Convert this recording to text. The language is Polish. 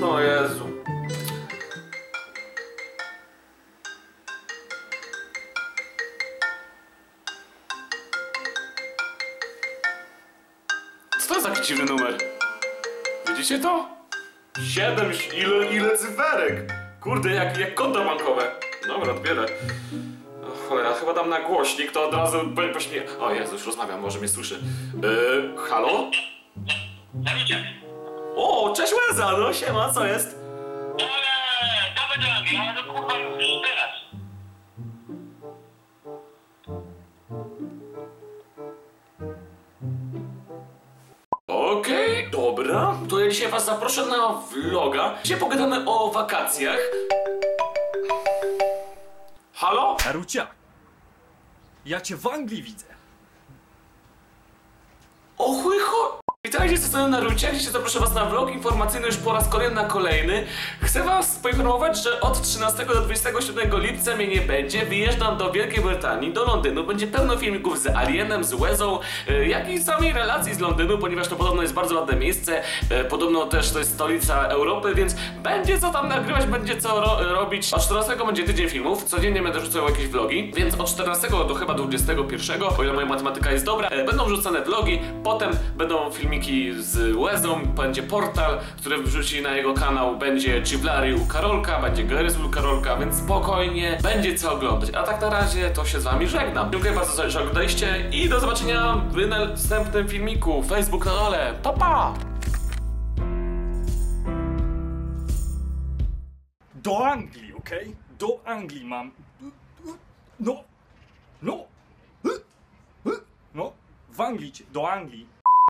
No Jezu. Co to jest taki dziwny numer? Widzicie to? Siedem, ile, ile cyferek? Kurde, jak, jak konto bankowe. Dobra, odbierę. O, Cholera, chyba dam na głośnik, to od razu po- pośmieję. O Jezu, już rozmawiam, może mnie słyszy. Yy, halo? Zawidziak. O, cześć Łeza, no siema, co jest? Ale, dawaj drogi, ale kurwa już, teraz. Okej, dobra. To ja dzisiaj was zaproszę na vloga, gdzie pogadamy o wakacjach. Halo? Narucia! Ja cię w Anglii widzę. O chuj cho... Witajcie, z strony Narucia. Dzisiaj zaproszę was na vlog informacyjny już po raz kolejny na kolejny. Chcę was poinformować, że od 13 do 27 lipca mnie nie będzie. Wyjeżdżam do Wielkiej Brytanii, do Londynu. Będzie pełno filmików z Alienem, z Łezą, y, jak i samej relacji z Londynu, ponieważ to podobno jest bardzo ładne miejsce. Y, Podobno też to jest stolica Europy, więc będzie co tam nagrywać, będzie co ro robić. Od 14 będzie tydzień filmów, codziennie będę rzucał jakieś vlogi, więc od 14 do chyba 21, o ile moja matematyka jest dobra, e, będą wrzucane vlogi, potem będą filmiki z Łezą, będzie portal, który wrzuci na jego kanał, będzie Chivlary u Karolka, będzie Garys u Karolka, więc spokojnie, będzie co oglądać. A tak na razie to się z wami żegnam. Dziękuję bardzo, że oglądaliście i do zobaczenia w następnym filmiku. Facebook na dole. Pa pa! Do Anglii, okej? Do Anglii mam. No. No. No. W Anglii, do Anglii.